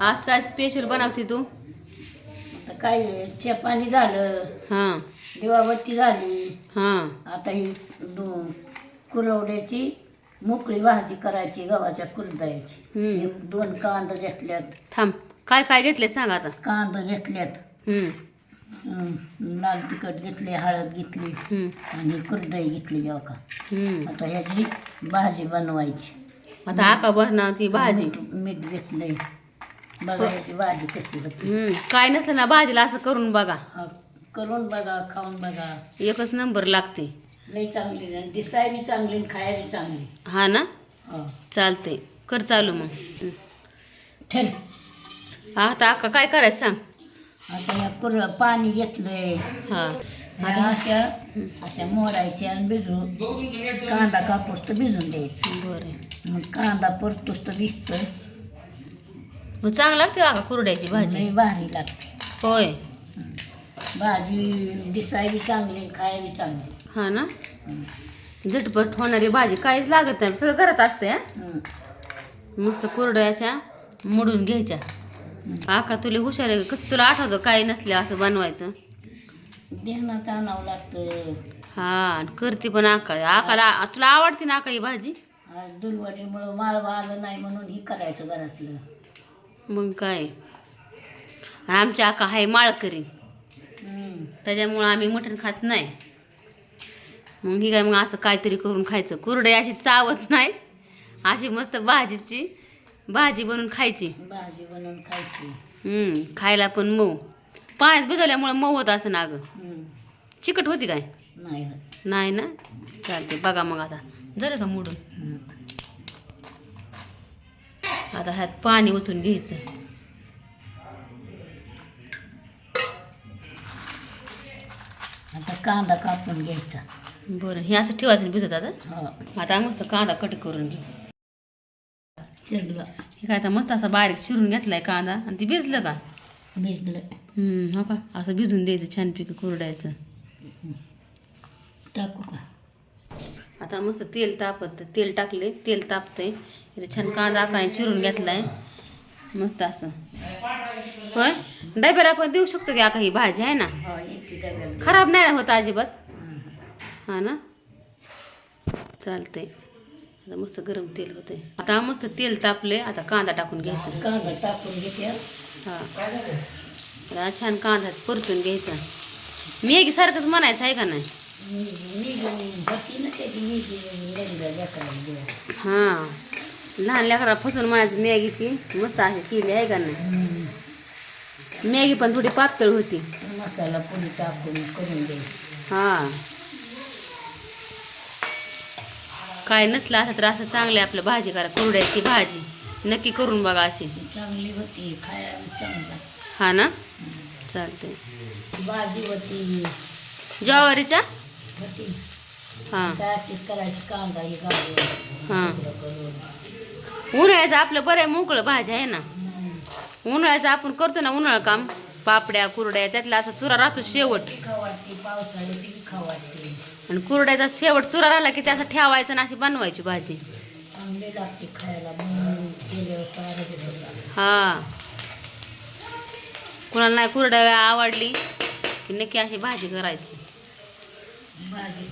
आज काय स्पेशल बनवते तू? आता काय चपानी झालं हां. दिवाबत्ती झाली. हां. आता ही दो कुरवड्याची मोकळी भाजी करायची गव्हाच्या कुरडायची हम्म. दोन कांदा घेतल्यात. थांब काय काय घेतले सांग आता. कांदा घेतल्यात. हम्म, लाल तिखट घेतले हळद घेतली हम्म, आणि कुरडाई घेतली जेव्हा का. हम्म. आता ह्याची भाजी बनवायची. आता आका बनवती भाजी? मीठ मीठ घेतलंय. भाजी कशी होती. हम्म, काय नसलं ना भाजीला असं करून बघा. हा, करून बघा खाऊन बघा. एकच नंबर लागते. लई चांगली आणि दिसाय बी चांगली आणि खाया बी चांगली. हा ना? हा. चालते कर चालू मग. हम्म. ठेल आता आका काय करायचं सांग. आता या कुर पाणी घेतलंय. हा. ह्या अशा अशा मोडायच्या आणि भिजू कांदा कापूस तर भिजून द्यायची. बरं. मग कांदा परतोस तर भिजतोय मग चांगलं लागते आका कुरड्याची भाजी. लई भारी लागते. होय. भाजी दिसाय बी चांगली आणि खाया बी चांगली. हा ना? हं. झटपट होणारी भाजी काहीच लागत नाही. सगळं घरात असते हा? हं. मस्त कुरड्याच्या मोडून घ्यायच्या. आका तुला हुशार आहे. कसं तुला आठवतं काही नसले असं बनवायचं? आणावं लागतं. हा आणि करते पण आका. आकाला तुला आवडते ना आका ही भाजी? आज दुलवाडीमुळं माळवा आलं नाही म्हणून ही करायचं घरातलं. मग काय? आमच्या आका आहे माळकरी. त्याच्यामुळं आम्ही मटण खात नाही. मग ही काय मग असं काहीतरी करून खायचं. कुरडे अशी चावत नाही. अशी मस्त भाजीची भाजी बनवून खायची. भाजी बनवून खायची. हम्म, खायला पण मऊ. पाण्यात भिजवल्यामुळं मऊ होतं असं ना गं. चिकट होती काय? नाही ना? चालते बघा मग आता. झालं का मोडून. आता ह्यात पाणी ओतून घ्यायचं. आता कांदा कापून घ्यायचा. बरं हे असं ठेवायचं भिजत आता. हो. आता मस्त कांदा कट करून घेऊ. चिरलं हे काय आता मस्त असा बारीक चिरून घेतलाय कांदा. आणि ते भिजलं का? भिजलं. हम्म, हो का? असं भिजून द्यायचं छानपैकी कुरडायचं. टाकू का? आता मस्त तेल तापत तेल टाकले तेल तापतंय. इथे छान कांदा आकाने चिरून घेतलाय. मस्त असं. होय? डब्याला आपण देऊ शकतो की आका ही भाजी आहे ना? हो खराब नाही होत अजिबात. हं. हा ना? चालतंय. आता मस्त गरम तेल होतंय. आता मस्त तेल तापले आता कांदा टाकून घ्यायचा. कांदा टाकून घेते. हा. छान कांदा परतून घ्यायचा. मेगी सारखंच म्हणायचं आहे का नाही? हां. लहान लेकरा फसून म्हणायचं मॅगीची मस्त अशी केली आहे का नाही. मॅगी पण थोडी पातळ होती. मसाला पुढे टाकून करून द्यायची हां. काय नसलं असं तर असं चांगलं आहे आपलं भाजी करा कुरड्याची भाजी. नक्की करून बघा अशी. चांगली होती खायला हा ना? चालते भाजी होती. ज्वारीच्या? होती. हां. करायची कांदा ही हां. उन्हाळ्याचं आपलं बरं आहे मोकळं भाजी आहे ना. उन्हाळ्याचं आपण करतो ना उन्हाळं काम. पापड्या कुरड्या त्यातला असा चुरा राहतो शेवट. खाऊ वाटते पावसाळ्यात ती खाऊ वाटते. आणि कुरड्याचा शेवट चुरा राहिला की त्याचा ठेवायचा आणि अशी बनवायची भाजी. चांगली लागते खायला म्हणून केल्यावर सारं देत होता हा. कुणाला नाही कुरड्या आवडली की नक्की अशी भाजी करायची. भाजी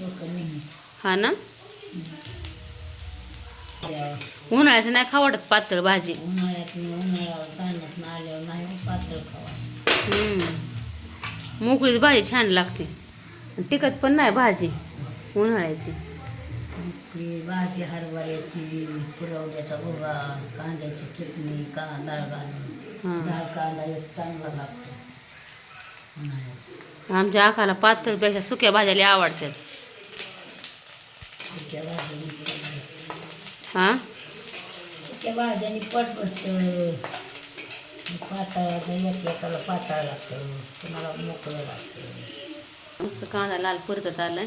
लोक नेहमी. हा ना? उन्हाळ्याचं नाही खावडत पातळ भाजी. उन्हाळ्यात उन्हाळ्यावर ताण्यात आल्यावर नाही पातळ खावा हम्म. मोकळीच भाजी छान लागते. आणि तिखट पण नाही भाजी उन्हाळ्याची. ती भाजी हरभऱ्याची पुरवड्याचा भोगा कांद्याची चटणी घालून हां. डाळ कांदा एक चांगला लागतो. उन्हाळ्यात. आमच्या आखाला पातळपेक्षा सुक्या भाज्या लय आवडतात. सुक्या हा? सुक्या भाज्यानी पट बसतं पाताळ एक एकाला पाताळ लागतं. कुणाला मोकळं लागतं. मस्त कांदा लाल परतत आलाय.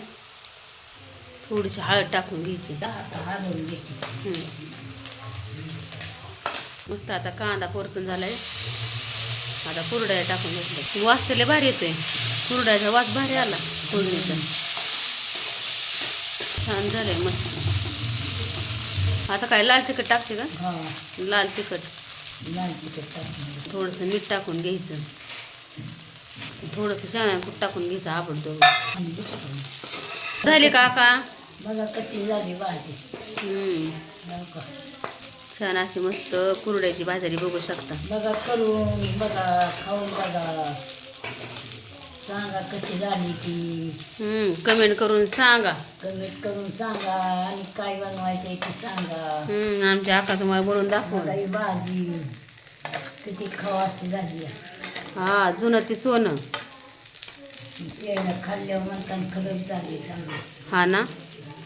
थोडीशी हळद टाकून घ्यायची. हम्म. मस्त आता कांदा परतून झालाय. आता कुरड्या टाकून घेतलं लय भारी येतोय. कुरड्याचा वास भारी आला. फोडणीचा छान झालंय मस्त. आता काय लाल तिखट टाकते का? हा. लाल तिखट. लाल तिखट टाकून थोडंसं मीठ टाकून घ्यायचं. थोडंसं शेंगदाणा कूट टाकून घ्यायचं दुसरं. झाले का का बघा कशी झाली भाजी. हम्म. बघा. का. छान अशी मस्त कुरड्याची भाजी बघू शकता. बघा करून बघा खाऊन बघा. सांगा कशी झाली ती? हम्म, कमेंट करून सांगा. कमेंट करून सांगा आणि काय बनवायचं ते सांगा. हम्म, आमच्या आका तुम्हाला बोलून दाखवू बघा ही भाजी किती खवाशी झाली हा जुनं ते सोनं. त्यानं खाल्ल्यावर म्हणताना खरंच झाली चांगली. हा ना?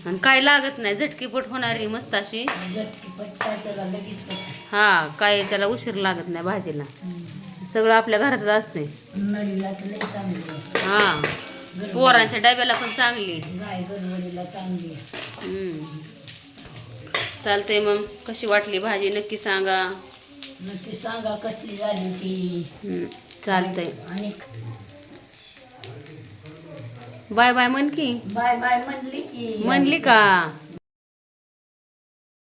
आणि काय लागत नाही झटकीपट होणारी मस्त अशी. झटकी पट्टा त्याला लगेच. हा काय त्याला उशीर लागत नाही भाजीला. सगळं आपल्या घरातच असते. हा. पोरांच्या डब्याला पण चांगली. चालतंय मग. कशी वाटली भाजी? नक्की सांगा. नक्की सांगा कसली झाली ती. चालतंय. आणि बाय बाय म्हण की. बाय बाय म्हणली की. म्हणली का?